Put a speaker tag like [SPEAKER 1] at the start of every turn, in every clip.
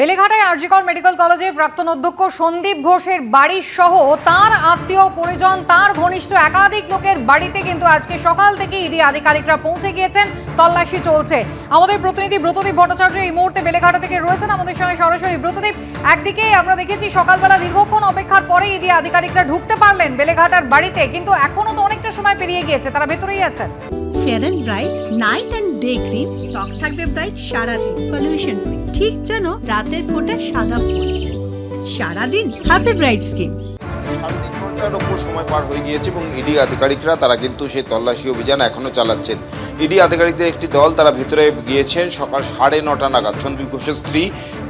[SPEAKER 1] বেলেঘাটায় RG Kar medical কলেজের প্রাক্তন অধ্যক্ষ সন্দীপ ঘোষের বাড়ির সহ তার আত্মীয় পরিজন, তার ঘনিষ্ঠ একাধিক লোকের বাড়িতে কিন্তু আজকে সকাল থেকে ইডি আধিকারিকরা পৌঁছে গিয়েছেন। তল্লাশি চলছে। আমাদের প্রতিনিধি ব্রতদীপ ভট্টাচার্য এই মুহূর্তে বেলেঘাটা থেকে রয়েছেন। আমাদের সঙ্গে সরাসরি ব্রতদীপ, একদিকে আমরা দেখেছি সকালবেলা দীর্ঘক্ষণ অপেক্ষার পরে ইডি আধিকারিকরা ঢুকতে পারলেন বেলেঘাটার বাড়িতে, কিন্তু এখনও তো অনেকটা সময় পেরিয়ে গিয়েছে। তারা ভেতরেই আছেন।
[SPEAKER 2] Fair bright, night and day cream, ত্বক থাকবে ব্রাইট, সারাদিন পলিউশন ফ্রি ঠিক যেন রাতের ফোটা সাদা ফুল সারাদিন হ্যাপি ব্রাইট স্কিন
[SPEAKER 3] সাড়ে তিন ঘণ্টার ওপর সময় পার হয়ে গিয়েছে এবং ইডি আধিকারিকরা, তারা কিন্তু সেই তল্লাশি অভিযান এখনও চালাচ্ছেন। ইডি আধিকারিকদের একটি দল তারা ভেতরে গিয়েছেন সকাল সাড়ে নটা নাগাদ। সন্দীপ ঘোষের স্ত্রী,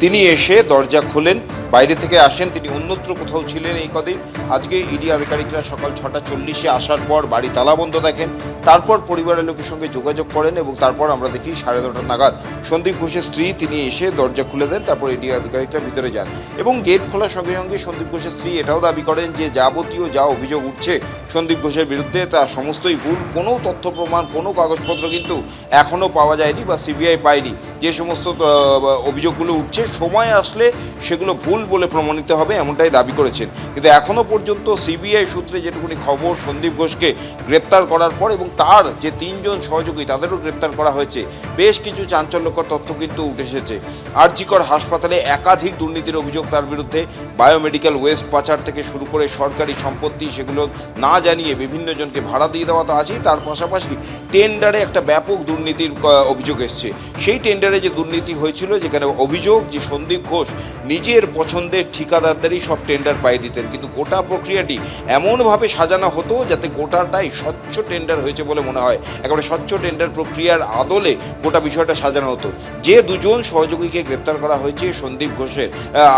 [SPEAKER 3] তিনি এসে দরজা খোলেন, বাইরে থেকে আসেন, তিনি অন্যত্র কোথাও ছিলেন এই কদিন। আজকে ইডি আধিকারিকরা সকাল ছটা চল্লিশে আসার পর বাড়ি তালাবন্ধ দেখেন। তারপর পরিবারের লোকের সঙ্গে যোগাযোগ করেন এবং তারপর আমরা দেখি সাড়ে নটা নাগাদ। সন্দীপ ঘোষের স্ত্রী, তিনি এসে দরজা খুলে দেন, তারপর ইডি আধিকারিকরা ভিতরে যান এবং গেট খোলার সঙ্গে সঙ্গে সন্দীপ ঘোষের স্ত্রী এটাও দাবি করেন যে যাবতীয় যা অভিযোগ উঠছে সন্দীপ ঘোষের বিরুদ্ধে, তা সমস্তই ভুল। কোনো তথ্য, প্রমাণ, কোনো কাগজপত্র কিন্তু এখনও পাওয়া যায়নি বা সিবিআই পায়নি। যে সমস্ত অভিযোগগুলো উঠছে, সময় আসলে সেগুলো ভুল বলে প্রমাণিত হবে এমনটাই দাবি করেছেন। কিন্তু এখনও পর্যন্ত সিবিআই সূত্রে যেটুকুনি খবর, সন্দীপ ঘোষকে গ্রেপ্তার করার পর এবং তার যে তিনজন সহযোগী, তাদেরও গ্রেপ্তার করা হয়েছে। বেশ কিছু চাঞ্চল্যকর তথ্য কিন্তু উঠে এসেছে। আরজিকর হাসপাতালে একাধিক দুর্নীতির অভিযোগ তার বিরুদ্ধে। বায়োমেডিক্যাল ওয়েস্ট পাচার থেকে শুরু করে সরকারি সম্পত্তি, সেগুলো না জানিয়ে বিভিন্ন জনকে ভাড়া দিয়ে দেওয়া তো আছেই। তার পাশাপাশি টেন্ডারে একটা ব্যাপক দুর্নীতির অভিযোগ এসছে। সেই টেন্ডারে যে দুর্নীতি হয়েছিল, যেখানে অভিযোগ যে সন্দীপ ঘোষ নিজের পছন্দের ঠিকাদারদেরই সব টেন্ডার পাইয়ে দিতেন। কিন্তু গোটা প্রক্রিয়াটি এমনভাবে সাজানো হতো যাতে গোটাটাই স্বচ্ছ টেন্ডার হয়েছে বলে মনে হয়। একেবারে স্বচ্ছ টেন্ডার প্রক্রিয়ার আদলে গোটা বিষয়টা সাজানো হতো। যে দুজন সহযোগীকে গ্রেপ্তার করা হয়েছে, সন্দীপ ঘোষের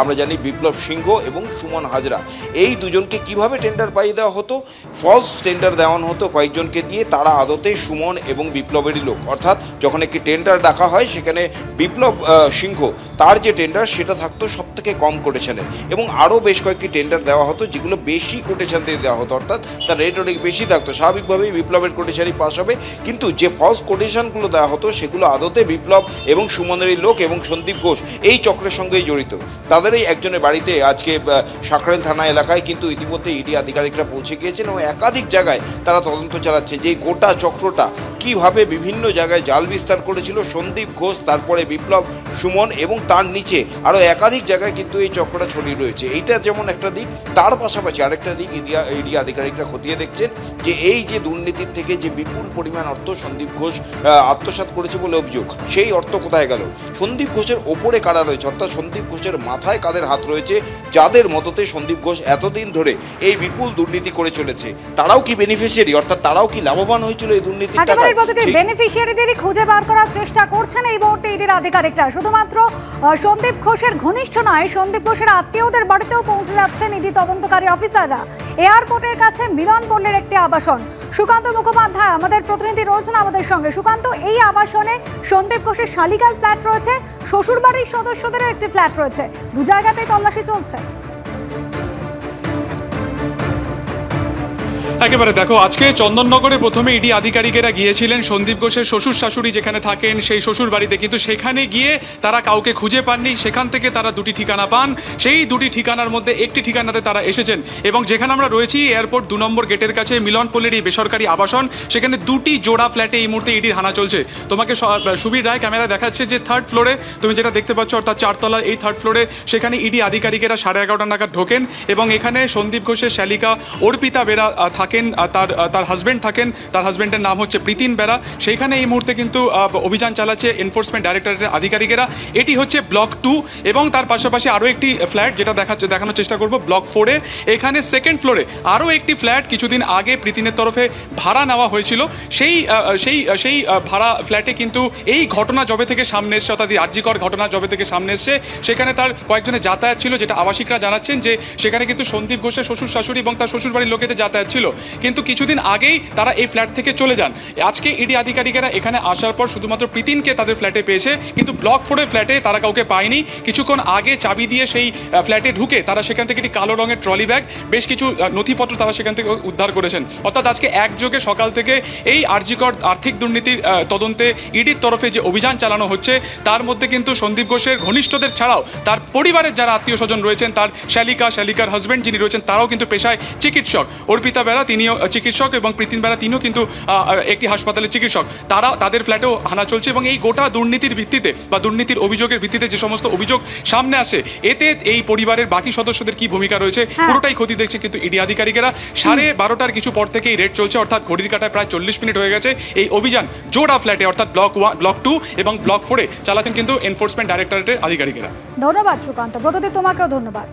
[SPEAKER 3] আমরা জানি বিপ্লব সিংহ এবং সুমন হাজরা। এই দুজনকে কীভাবে টেন্ডার পাইয়ে দেওয়া হতো? ফলস টেন্ডার দেওয়ানো হতো কয়েকজনকে দিয়ে। তারা আদতে সুমন এবং বিপ্লবেরই লোক। অর্থাৎ যখন একটি টেন্ডার ডাকা হয়, সেখানে বিপ্লব সিংহ, তার যে টেন্ডার সেটা থাকতো সব থেকে কম কোটেশনের এবং আরও বেশ কয়েকটি টেন্ডার দেওয়া হতো, যেগুলো বেশি কোটেশন দিয়ে দেওয়া হতো। অর্থাৎ তার রেট অনেক বেশি থাকতো। স্বাভাবিকভাবেই বিপ্লবের কোটেশনই পাস হবে। কিন্তু যে ফলস কোটেশনগুলো দেওয়া হতো, সেগুলো আদতে বিপ্লব এবং সুমনেরই লোক এবং সন্দীপ ঘোষ এই চক্রের সঙ্গেই জড়িত। তাদেরই একজনের বাড়িতে আজকে সাকরেল থানা এলাকায় কিন্তু ইতিমধ্যে ইডি আধিকারিকরা পৌঁছে গিয়েছেন এবং একাধিক জায়গায় তারা তদন্ত চালাচ্ছে যে গোটা চক্রটা কীভাবে বিভিন্ন জায়গায় জাল বিস্তার করেছিল সন্দীপ ঘোষ তারপরে বিপ্লব সুমন এবং তার নিচে আরও একাধিক জায়গায় কিন্তু এই চক্রটা ছড়িয়ে রয়েছে। এইটা যেমন একটা দিক তার পাশাপাশি আরেকটা দিক ইডিয়া ইডি আধিকারিকরা খতিয়ে দেখছেন যে এই যে দুর্নীতির থেকে যে বিপুল পরিমাণ অর্থ সন্দীপ ঘোষ আহ, আত্মসাৎ করেছে বলে অভিযোগ সেই অর্থ কোথায় গেল? সন্দীপ ঘোষের ওপরে কারা রয়েছে? অর্থাৎ সন্দীপ ঘোষের মাথায় কাদের হাত রয়েছে? যাদের মততে সন্দীপ ঘোষ এতদিন ধরে এই বিপুল দুর্নীতি করে চলেছে তারাও কি বেনিফিশিয়ারি অর্থাৎ তারাও কি লাভবান হয়েছিল এই দুর্নীতির টাকায়?
[SPEAKER 4] বেনিফিশিয়ারিদেরই খুঁজে বার করার চেষ্টা করছেন এই মুহূর্তে ইডির আধিকারিকরা। শুধুমাত্র সন্দীপ ঘোষের ঘনিষ্ঠ নয় সন্দীপ ঘোষের আত্মীয়দের বাড়িতেও পৌঁছে যাচ্ছেন ইডি তদন্তকারী অফিসাররা। এয়ারপোর্টের কাছে মিলন পল্লীর একটি আবাসন। সুকান্ত মুখোপাধ্যায় আমাদের প্রতিনিধি রয়েছেন আমাদের সঙ্গে। সুকান্ত এই আবাসনে সন্দীপ ঘোষের শালিকাল ফ্ল্যাট রয়েছে শ্বশুরবাড়ির সদস্যদেরও একটি ফ্ল্যাট রয়েছে। দু জায়গাতেই তল্লাশি চলছে।
[SPEAKER 5] একেবারে দেখো, আজকে চন্দননগরে প্রথমে ইডি আধিকারিকেরা গিয়েছিলেন, সন্দীপ ঘোষের শ্বশুর শাশুড়ি যেখানে থাকেন, সেই শ্বশুর বাড়িতে। কিন্তু সেখানে গিয়ে তারা কাউকে খুঁজে পাননি, সেখান থেকে তারা দুটি ঠিকানা পান। সেই দুটি ঠিকানার মধ্যে একটি ঠিকানাতে তারা এসেছেন। এবং যেখানে আমরা রয়েছি, এয়ারপোর্ট দু নম্বর গেটের কাছে, মিলনপল্লির এই বেসরকারি আবাসন, সেখানে দুটি জোড়া ফ্ল্যাটে এই মুহূর্তে ইডির হানা চলছে। তোমাকে সুবীর রায় ক্যামেরা দেখাচ্ছে যে থার্ড ফ্লোরে তুমি যেটা দেখতে পাচ্ছ, অর্থাৎ চারতলার এই থার্ড ফ্লোরে সেখানে ইডি আধিকারিকেরা সাড়ে এগারোটা নাগাদ ঢোকেন এবং এখানে সন্দীপ ঘোষের শালিকা অর্পিতা বেরা থাকেন তার তার হাজবেন্ড থাকেন, তার হাজব্যান্ডের নাম হচ্ছে প্রীতিন বেরা। সেইখানে এই মুহূর্তে কিন্তু অভিযান চালাচ্ছে এনফোর্সমেন্ট ডাইরেক্টরেটের আধিকারিকেরা। এটি হচ্ছে ব্লক টু এবং তার পাশাপাশি আরও একটি ফ্ল্যাট যেটা দেখাচ্ছে, দেখানোর চেষ্টা করব ব্লক ফোরে এখানে সেকেন্ড ফ্লোরে আরও একটি ফ্ল্যাট কিছুদিন আগে প্রীতিনের তরফে ভাড়া নেওয়া হয়েছিল। সেই সেই সেই ভাড়া ফ্ল্যাটে কিন্তু এই ঘটনা জবে থেকে সামনে এসছে, অর্থাৎ আর্যিকর ঘটনা জবে থেকে সামনে এসছে। সেখানে তার কয়েকজনের যাতায়াত ছিল, যেটা আবাসিকরা জানাচ্ছেন যে সেখানে কিন্তু সন্দীপ ঘোষের শ্বশুর শাশুড়ি এবং তার শ্বশুরবাড়ির লোকেদের যাতায়াত ছিল। কিন্তু কিছুদিন আগেই তারা এই ফ্ল্যাট থেকে চলে যান। আজকে ইডি আধিকারিকেরা এখানে আসার পর শুধুমাত্র প্রীতিনকে তাদের ফ্ল্যাটে পেয়েছে, কিন্তু ব্লক ফোরের ফ্ল্যাটে তারা কাউকে পায়নি। কিছুক্ষণ আগে চাবি দিয়ে সেই ফ্ল্যাটে ঢুকে তারা সেখান থেকে একটি কালো রঙের ট্রলি ব্যাগ, বেশ কিছু নথিপত্র তারা সেখান থেকে উদ্ধার করেছেন। অর্থাৎ আজকে একযোগে সকাল থেকে এই আর্জিকর আর্থিক দুর্নীতির তদন্তে ইডির তরফে যে অভিযান চালানো হচ্ছে, তার মধ্যে কিন্তু সন্দীপ ঘোষের ঘনিষ্ঠদের ছাড়াও তার পরিবারের যারা আত্মীয় স্বজন রয়েছেন, তার শ্যালিকা, শ্যালিকার হাজবেন্ড যিনি রয়েছেন, তারাও কিন্তু পেশায় চিকিৎসক। অর্পিতা বেরা তিনিও চিকিৎসক এবং প্রীতিন বেরা তিনিও কিন্তু একটি হাসপাতালের চিকিৎসক। তারা তাদের ফ্ল্যাটেও হানা চলছে এবং এই গোটা দুর্নীতির ভিত্তিতে বা দুর্নীতির অভিযোগের ভিত্তিতে যে সমস্ত অভিযোগ সামনে আসে এতে এই পরিবারের বাকি সদস্যদের কি ভূমিকা রয়েছে
[SPEAKER 4] হ্যাঁ।
[SPEAKER 5] পুরোটাই ক্ষতি দেখছে কিন্তু ইডি আধিকারিকেরা। সাড়ে বারোটার কিছু পর থেকেই রেড চলছে অর্থাৎ ঘড়ির কাটায় প্রায় চল্লিশ মিনিট হয়ে গেছে। এই অভিযান জোড়া ফ্ল্যাটে অর্থাৎ ব্লক ওয়ান ব্লক টু এবং ব্লক ফোরে চালাচ্ছেন কিন্তু এনফোর্সমেন্ট ডাইরেক্টরেটের আধিকারিকেরা।
[SPEAKER 4] ধন্যবাদ সুকান্ত ব্রতদীপ তোমাকেও ধন্যবাদ।